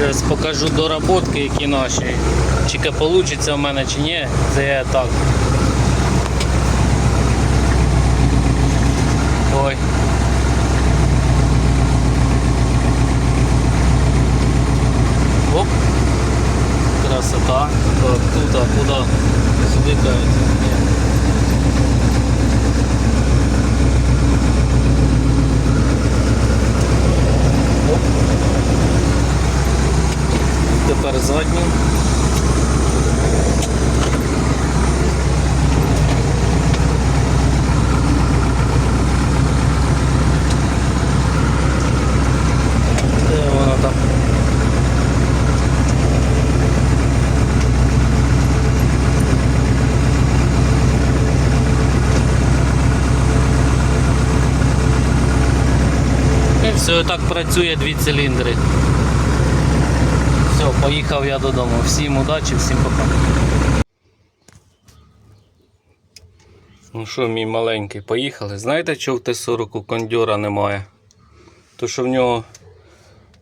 Зараз покажу доработки, які наші. Чи вийде в мене чи ні, це я так. Ой. Оп. Красота. Так, тут, а куди? Сюди кажуть. Ні. Оп. Тепер задній. Де воно там? І все, так працює дві циліндри. Все, поїхав я додому. Всім удачі, всім пока. Ну що, мій маленький, поїхали. Знаєте, чого в Т-40 у кондьора немає? То що в нього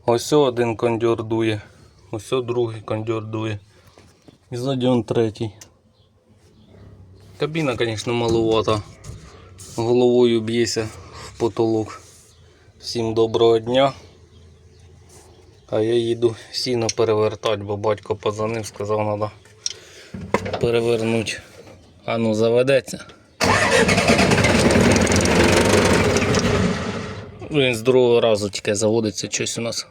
ось один кондьор дує, ось другий кондьор дує. І ззаді он третій. Кабіна, звісно, маловата. Головою б'ється в потолок. Всім доброго дня. А я їду сіно перевертати, бо батько позвонив, сказав, треба перевернути. А ну заведеться. Він з другого разу тільки заводиться щось у нас.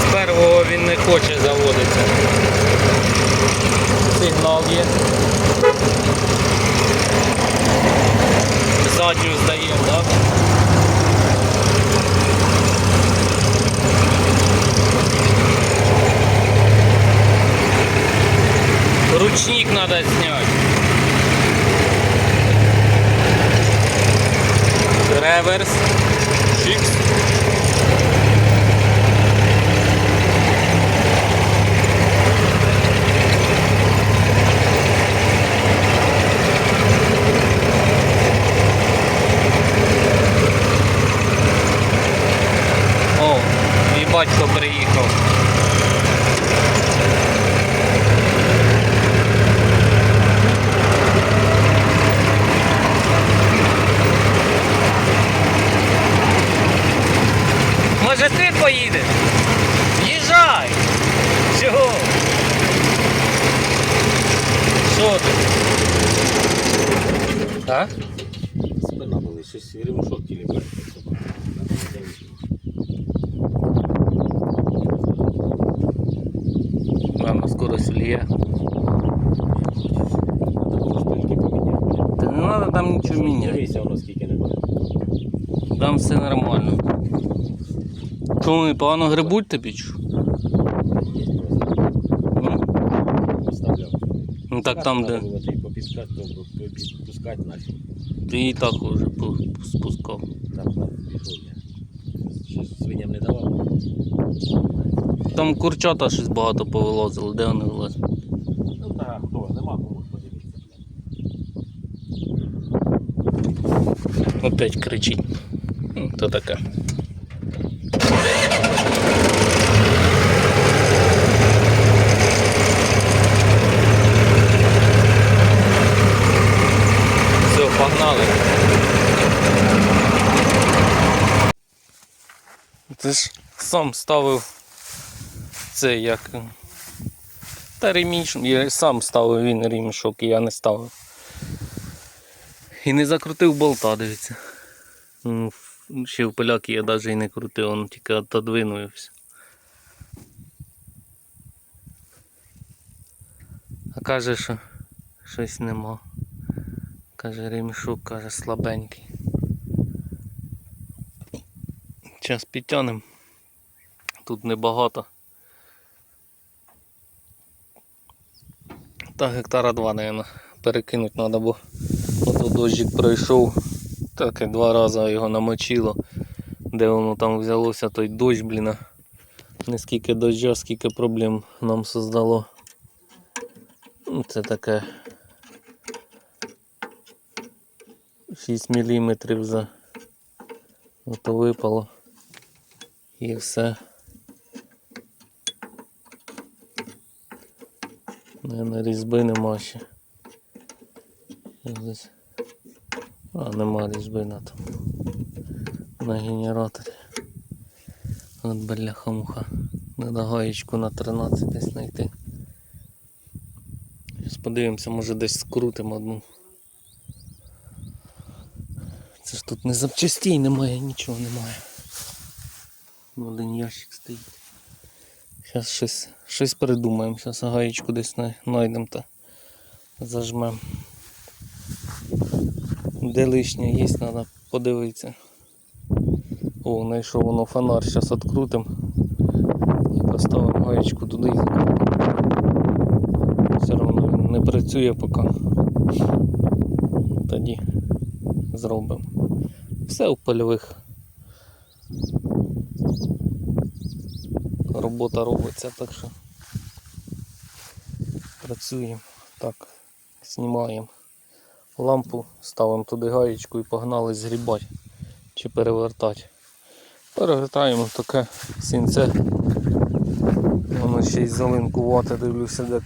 З першого він не хоче заводитися. Сигнал є. Задню здаємо, так? Ручник надо снять. Реверс. Чикс. О, і батько приїхав. Може ти поїдеш? Їжджай! Чого? Що ти? А? Спина були, щось ремушок тілі бачить. Поміняв. Та не треба там нічого міняти. Дивися, воно скільки не буде. Там все нормально. Що вони погано грибуть тобі? чи? Ну, Поставляв. Ну так там, де попіскати, то ти і так уже спускав. Там там пішов свиням не давав. Там курчата щось багато повилазило, де вони вилазять? Ну так, хто, нема кому подивитися. Опять кричить. Ну, То таке. Все, погнали. Ти ж сам ставив це як. Та ремінь, я сам ставив він ремішок, і я не ставив. І не закрутив болта, дивіться. Ну, Ще в поляки я навіть і не крутив, він тільки отодвинув. А каже, що щось нема. Каже, ремішок, каже, слабенький. Зараз підтягнемо. Тут небагато. Та гектара два, мабуть, перекинути треба, бо ото дощик пройшов. Так і два рази його намочило. Де воно там взялося, той дощ, блін. Не скільки доща, скільки проблем нам создало. Ну, Це таке. 6 мм за ото випало. І все. Наверно, різьби нема ще. А, нема різьби на тому. На генераторі. От бляха-муха. Надо гаєчку на 13 десь знайти. Зараз подивимося, може десь скрутимо одну. Це ж тут не запчастей немає, нічого немає. Ну, Один ящик стоїть. Зараз щось, щось придумаємо. Зараз гаєчку десь знайдемо та зажмемо. Де лишнє є, треба подивитися. О, знайшов воно фонар, зараз відкрутимо. І поставимо гаєчку туди. Все одно він не працює поки. Тоді зробимо. Все у польових. Робота робиться, так що працюємо. Так, знімаємо лампу, ставимо туди гаєчку і погнали згрібати чи перевертати. Перевертаємо таке сінце. Воно ще й зеленкувати, дивлюся, де.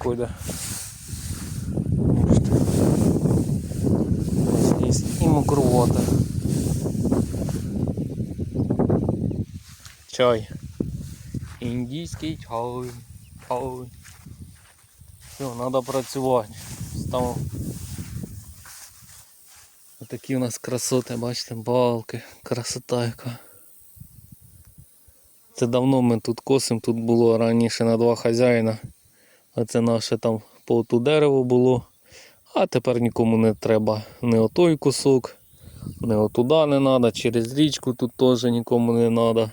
Ось і мокрувати. Чай. Індійський чай. Чай. Все, треба працювати. Став. Отакі у нас красоти, бачите, балки, красота яка. Це давно ми тут косимо, тут було раніше на два хазяїна. А це наше там по оту дерево було. А тепер нікому не треба не отой кусок, не отуда не треба, через річку тут теж нікому не треба.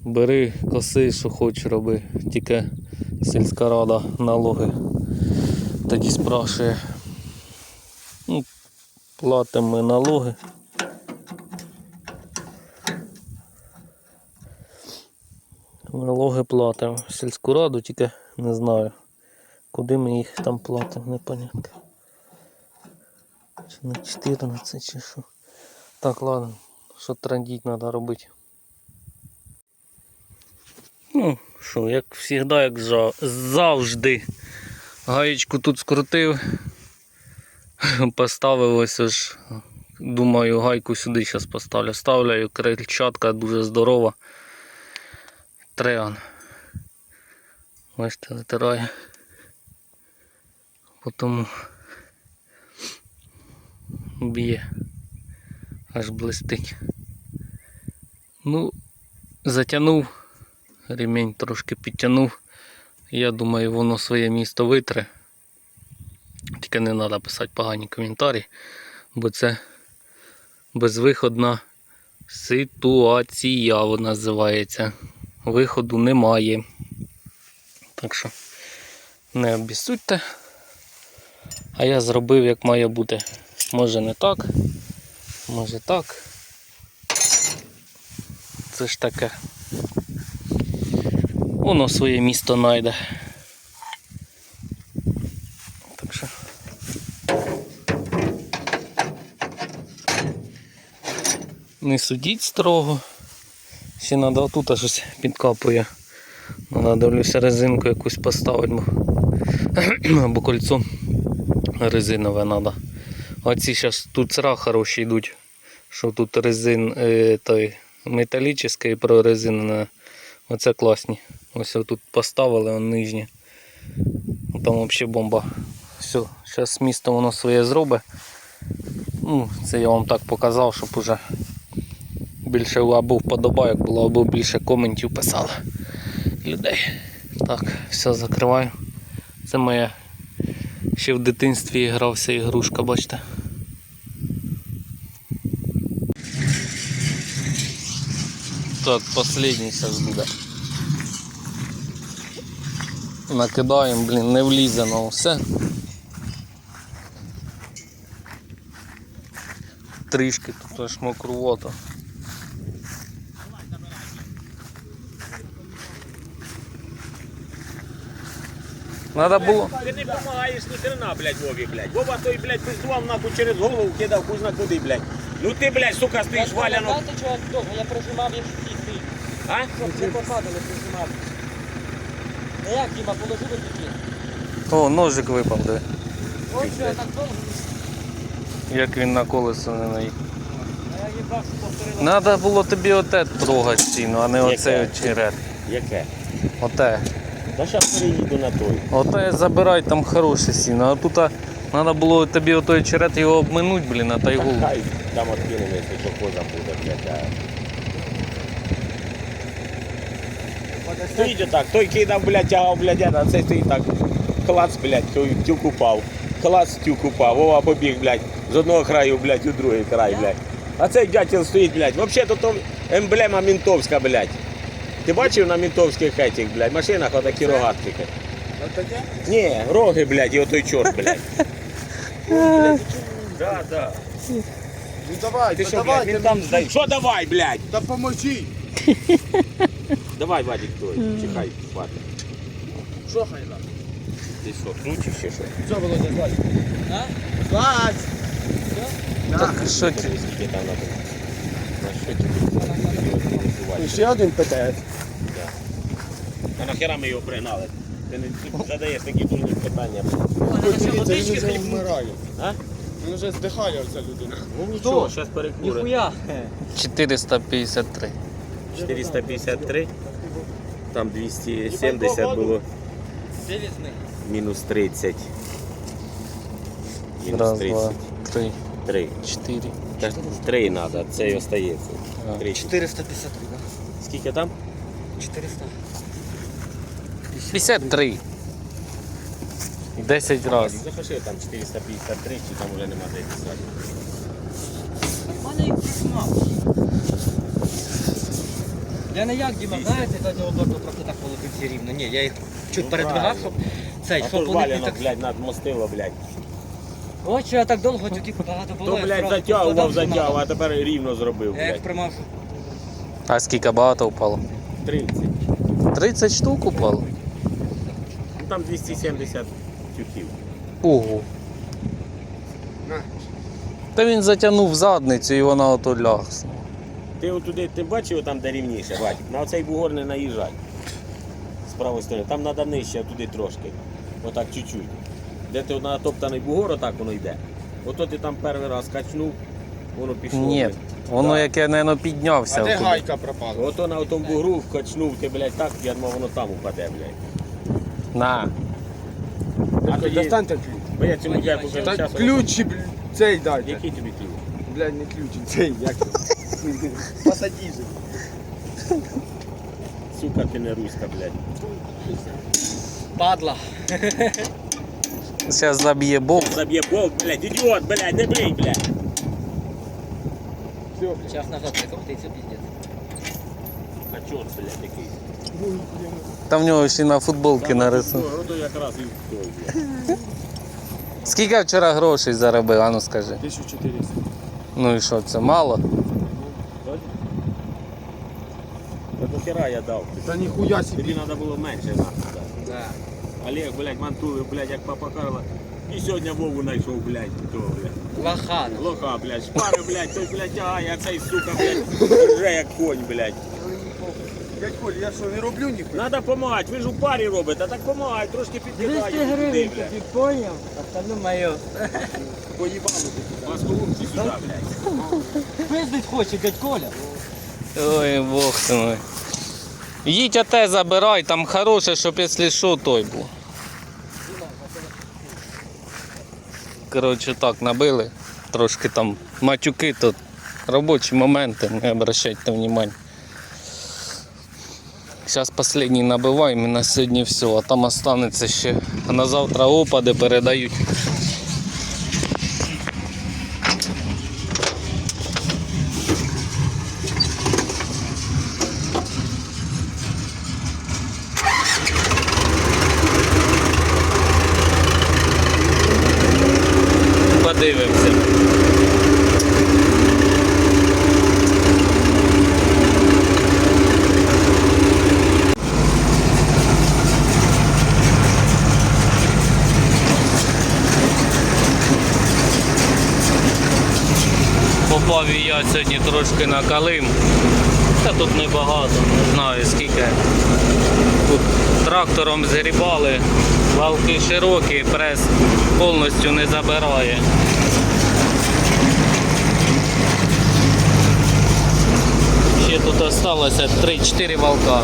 Бери, коси, що хочеш роби, тільки сільська рада налоги тоді спрашує. Ну, платимо ми налоги. Налоги платимо. Сільську раду тільки не знаю. Куди ми їх там платимо, непонятно. Чи на 14 чи що. Так, ладно, що трандіть треба робити. Ну, що, як завжди, як завжди. Гаєчку тут скрутив. Поставив ось аж. Думаю, гайку сюди зараз поставлю. Ставляю, крильчатка дуже здорова. Треан. Бачите, витирає. Потім б'є. Аж блистить. Ну, затягнув, ремінь трошки підтягнув. Я думаю, воно своє місто витре. Тільки не треба писати погані коментарі, бо це безвиходна ситуація вона називається. Виходу немає. Так що не обіссудьте. А я зробив як має бути. Може не так, може так. Це ж таке. Воно своє місто знайде. Не судіть строго. Ще треба отут щось підкапує. Треба дивлюся резинку якусь поставити, бо або кольцо резинове треба. Оці зараз тут сра хороші йдуть. Що тут резин е, той металічний прорезинена. Оце класні. Ось тут поставили он нижні. Там взагалі бомба. Все, зараз місто воно своє зробить. Ну, це я вам так показав, щоб уже більше або вподобайок було, або більше коментів писали людей. Так, все закриваю. Це моя ще в дитинстві грався ігрушка, бачите. Так, последній зараз буде. Накидаємо, блін, не влізе на все. Трішки тут аж мокрувато. Надо було. Ти не допомагаєш ні хрена, блядь, Вові, блядь. Вова той, блядь, пиздував нахуй через голову, кидав хуй зна куди, блядь. Ну ти, блядь, сука, стоїш валяно. Знаєте, чого? Я прожимав як стій. А? Щоб не попадали, прожимав. Ну як, Діма, положили такі? О, ножик випав, де. Ось що я так довго. Як він на колесо не наїхав. А я їбав, що повторила. Надо було тобі оте трогати стіну, а не Яке? оцей очерет. Яке? Оте. Та зараз переїду на той. Оте забирай там хороше сіно, а тут треба було тобі отой очерет його обминуть, блін, а та й гул. Хай там откинемо, якщо що коза буде, блядь. А... Стоїть отак, той кидав, блядь, тягав, блядь, а цей стоїть так. Клац, блядь, той тюк упав. Клац, тюк упав. Вова побіг, блядь, з одного краю, блядь, у другий край, блядь. А цей дятел стоїть, блядь. Взагалі то, то емблема мінтовська, блядь. Ти бачив на мінтовських етіх, блядь, машинах отакі рогатки. Ні, роги, блядь, і отой чорт, блядь. Да, да. Ну давай, Ти що, давай, блядь, він там здай. Що давай, блядь? та поможи. Давай, Вадик, той, чекай, хватить. Що хай нам? Ти що, крутиш чи що? Що, Володя, злазь? А? Злазь! Так що ти? Скільки там на На що ти Ще один ПТС. А нахера ми його пригнали? Ти не задаєш такі дурні питання. Він вже вмирає. А? Він вже здихає оця людина. Ну нічого, зараз перекури. Ніхуя. 453. 453. Там 270 було. Мінус 30. Мінус Раз, 30. два, три, 3. чотири. 3 треба, це й остається. А. 3. 453, да? Скільки там? 400. 53. 10 разів. Запиши там 453, чи там вже нема де писати. У мене їх мав. Я не як, Діма, знаєте, та цього борту просто так всі рівно. Ні, я їх чуть Ну, передвигав, щоб цей, А щоб вони не так... блядь, надмостило, блядь. Ось що я так довго, тільки багато було. То, я блядь, затягував, покладав, затягував, а тепер рівно зробив, Я їх блядь. примажу. А скільки багато впало? 30. 30 штук упало? Ну там 270 тюків. Ого. Та він затягнув задницю і вона ото ляснула. Ти отуди, ти бачив там, де рівніше, Вадик? На оцей бугор не наїжджай. З правої сторони. Там треба нижче, туди трошки. Отак чуть-чуть. Де ти на топтаний бугор, отак воно йде. Ото ти там перший раз качнув, воно пішло. Ні, воно Да. яке, мабуть, піднявся. А де отуди. гайка пропала? Ото на тому бугру качнув ти, блядь, так, я думав, воно там упаде, блядь. На. А тоді, Достаньте ключ. бо я цьому геку вже Та ключі, цей дайте. Який тобі ключ? Блядь, не ключі, цей, як його? Пасадіжик. Сука, ти не руська, блядь. Падла. Зараз заб'є бок. Заб'є болт, блядь, ідіот, блядь, не блій, блядь. Все, Час назад прикрутиться, піздець. А чорт, блядь, такий. Там в нього ще на футболки нарисував. Ото якраз і той, блядь. Скільки вчора грошей заробив, а ну скажи. 1400. Ну і що, це мало? Та до хера я дав. Та ніхуя собі. Тобі треба було менше нахуй дати. Да. Олег, блядь, мантує, блядь, як папа Карла. І сьогодні Вову знайшов, блядь, того, блядь. Лохана. Лоха, блядь, шпари, блядь, той, блядь, тягає, а цей, сука, блядь, вже як конь, блядь. Дядь Коль, я що, не роблю ніхуя? Надо помагати, ви ж у парі робите, так помагай, трошки 200 підкидай. гривень, ти поняв? Остальне моє. Поїбало ти. Вас голубці сюди, блядь. Пиздить хоче, дядь Коля. Ой, бог ти мой. Їдь оте забирай, там хороше, щоб якщо що, той був. Коротше, так, набили. Трошки там матюки тут. Робочі моменти, не обращайте внимання. Зараз останній набиваємо і на сьогодні все, а там останеться ще. На завтра опади передають. дивимося. Попав і я сьогодні трошки на калим, та тут небагато, не знаю скільки. Тут трактором згрібали валки широкі, прес повністю не забирає. Ще тут залишилося 3-4 валка.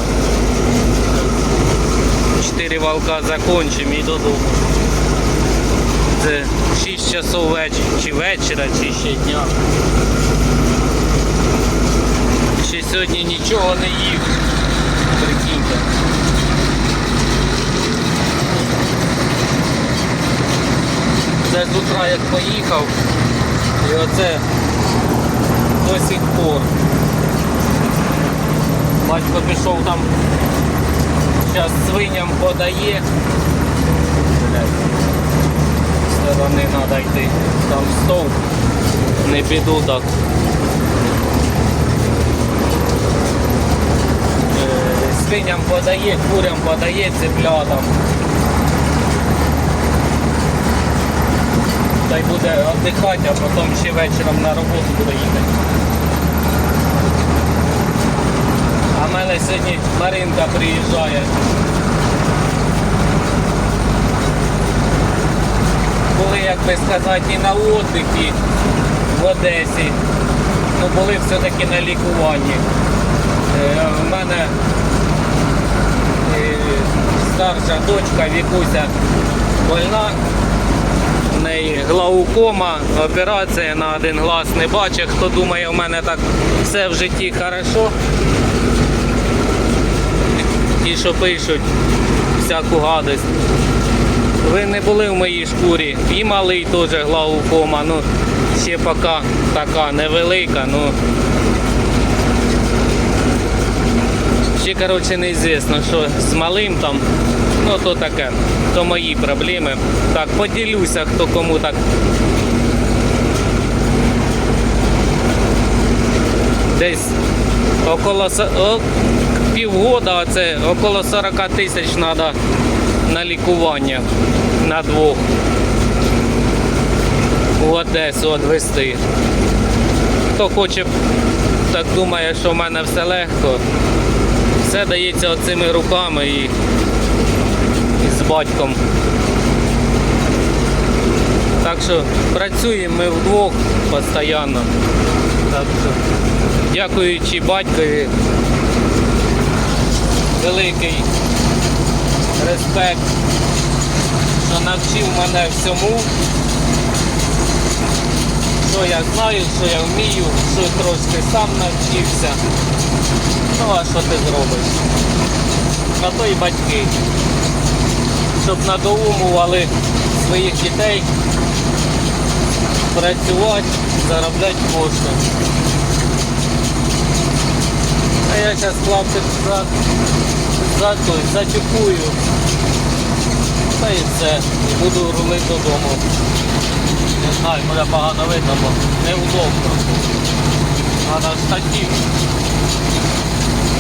4 валка закончимо і додому. Це 6 часов вечора, чи вечора, чи ще дня. Ще сьогодні нічого не їв. Це з утра як поїхав. І оце до сих пор. Батько пішов там, зараз свиням подає. З сторони треба йти. Там стовп. Не піду так. Е, Свиням подає, курям подає, цеплятам. Та й буде віддихати, а потім ще вечором на роботу буде їхати. А в мене сьогодні Маринка приїжджає. Були, як би сказати, і на віддихі в Одесі. Ну були все-таки на лікуванні. Е, В мене е, старша дочка Вікуся больна. Глаукома, операція на один глаз не бачить. Хто думає, у мене так все в житті хорошо. Ті, що пишуть всяку гадость. Ви не були в моїй шкурі. І малий теж глаукома. Ну, ще поки така невелика, ну. Ще, коротше, неізвісно, що з малим там, ну то таке, то мої проблеми. Так, поділюся, хто кому так. Десь около о, півгода, це около 40 тисяч треба на лікування на двох у Одесу відвести. Хто хоче, так думає, що в мене все легко. Все дається оцими руками і, батьком. Так що працюємо ми вдвох постійно. Дякуючи батькові, великий респект, що навчив мене всьому, що я знаю, що я вмію, що трошки сам навчився. Ну а що ти зробиш? На то і батьки. Щоб надоумували своїх дітей працювати, заробляти кошти. А я зараз хлопців за, за, той, затюкую. Та і все. І буду рулити додому. Не знаю, буде погано видно, бо неудобно. Треба штатів.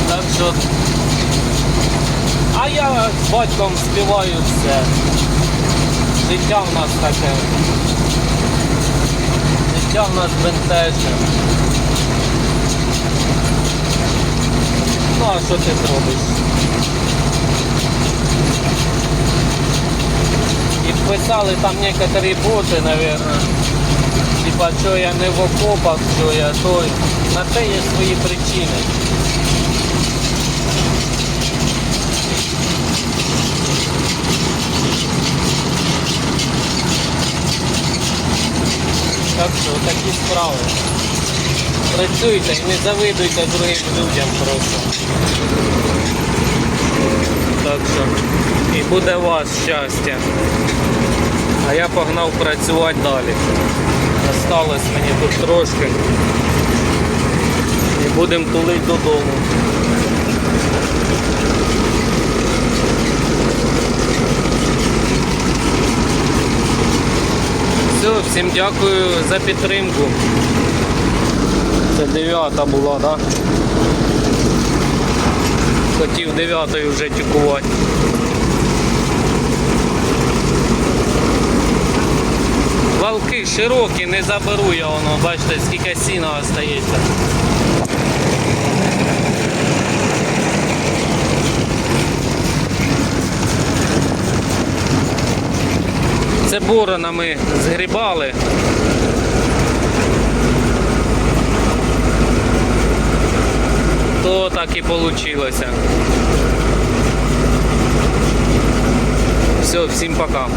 Так що. А я з батьком співаю все. Життя в нас таке. Життя в нас бентежне. Ну а що ти зробиш? І писали там некоторі боти, наверное. Типа, що я не в окопах, що я той. На те є свої причини. Так що такі справи. Працюйте і не завидуйте другим людям просто. Так що і буде у вас щастя. А я погнав працювати далі. Осталось мені тут трошки. І будемо тулити додому. Все, всім дякую за підтримку. Це дев'ята була, так? Да? Хотів дев'ятою вже тікувати. Валки широкі, не заберу я воно, бачите, скільки сіна остається. Це борона ми згрібали. То так і вийшло. Все, всім пока.